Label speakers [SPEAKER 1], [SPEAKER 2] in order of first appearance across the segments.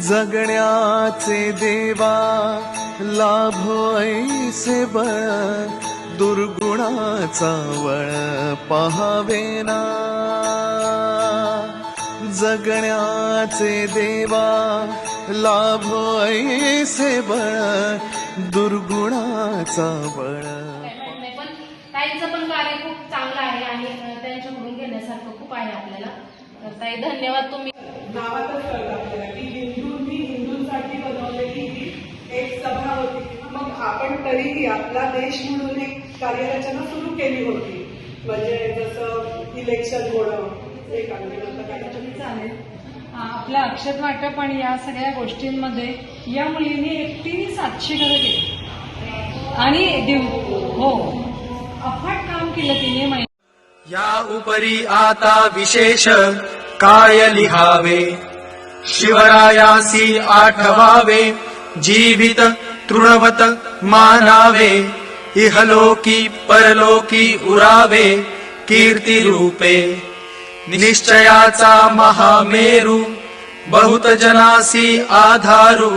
[SPEAKER 1] जगण्याचे देवा लाभो ऐसे बळ दुर्गुणाचा वळ पहावेना जगण्याचे देवा लाभो ऐसे बळ दुर्गुणाचा बळ
[SPEAKER 2] काही माहीत नाही पण ताईंचं पण कार्य खूप चांगलं आहे आणि अं, त्यांच्याकडून घेण्यासारखं खूप आहे आपल्याला. ताई धन्यवाद तुम्ही.
[SPEAKER 3] तरीही आपला देश म्हणून एक कार्यरचना सुरू केली होती. म्हणजे जसं इलेक्शन होणं हे
[SPEAKER 4] चालेल. आपलं अक्षत वाटप आणि या सगळ्या गोष्टींमध्ये या मुलीने एकटीने सातशे घरं केली. आणि हो. अफाट काम केलं तिने
[SPEAKER 5] या उपरी आता विशेष काय लिहावे? शिवरायासी आठवावे जीवित तृणवत मानावे इहलोकी परलोकी उरावे कीर्ती रूपे निश्चयाचा महामेरू बहुत जनासी आधारू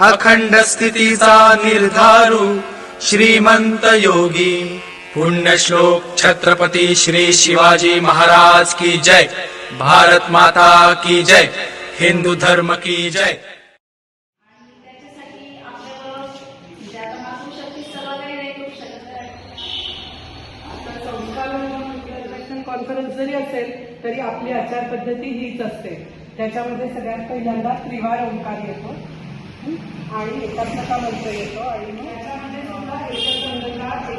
[SPEAKER 5] अखंड स्थितीचा निर्धारू श्रीमंत योगी। पुण्यश्लोक छत्रपती श्री शिवाजी महाराज की जय। भारत माता की जय। हिंदू धर्म की जय
[SPEAKER 3] कॉन्फरन्स जरी असेल तरी आपली आचारपद्धती हीच असते. त्याच्यामध्ये सगळ्यात पहिल्यांदा त्रिवार ओंकार येतो? आणि एकात्मता मंत्र येतो. आणि त्याच्यामध्ये सुद्धा एकसंघता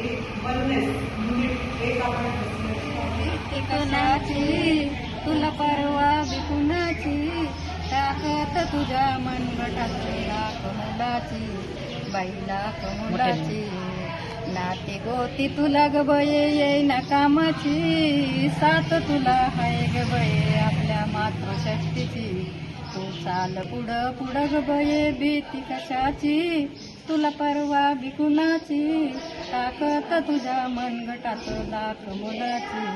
[SPEAKER 3] एक वननेस युनिट एक आपण
[SPEAKER 6] कुणाची तुला परवा विकुणाची ताकद तुझ्या बाईला कमलाची. नाते गोती तुला ग बये येईना कामाची. साथ तुला हाय ग बये आपल्या मातृशक्तीची. तू चाल पुढं पुढं ग बये भीती कशाची? तुला परवा बिकुणाची ताकद तुझ्या मनगटात लाख मुलाची.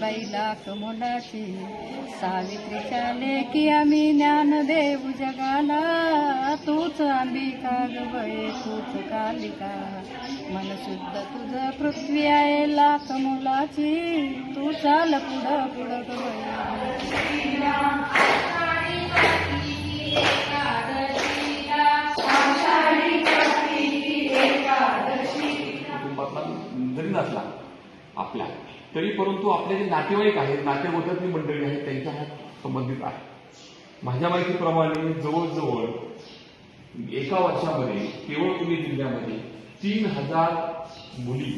[SPEAKER 6] बैला कमोलाची सावित्रीच्या लेकी आम्ही ज्ञान देऊ जगाला. तूच अंबिका ग तूच कालिका. मन शुद्ध तुझं पृथ्वी आहे लाख मुलाची. तू चाल पुढं पुढं
[SPEAKER 7] जरी नसला आपल्या. तरी परंतु आपले जे नातेवाईक आहेत नातेवाईकातली मंडळी आहेत त्यांच्या ह्यात संबंधित आहे माझ्या माहितीप्रमाणे जवळजवळ एका वर्षामध्ये केवळ पुणे जिल्ह्यामध्ये तीन हजार मुली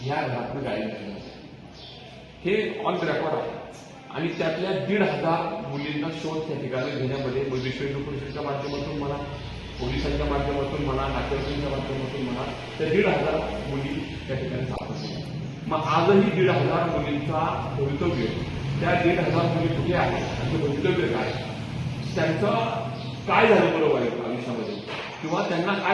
[SPEAKER 7] ह्या घरातनं गायब झाल्या हे ऑन रेकॉर्ड आहे. आणि त्यातल्या दीड हजार मुलींना शोध त्या ठिकाणी घेण्यामध्ये विश्व हिंदू परिषदेच्या माध्यमातून म्हणा पोलिसांच्या माध्यमातून म्हणा नातेवाईकांच्या माध्यमातून म्हणा त्या दीड हजार मुली त्या ठिकाणी सापडल्या मग आजही दीड हजार मुलींचा भवितव्य त्या दीड हजार मुली कुठे आहेत? त्यांचं भवितव्य काय? त्यांचं काय झालं बरोबर आहे आयुष्यामध्ये? किंवा त्यांना काय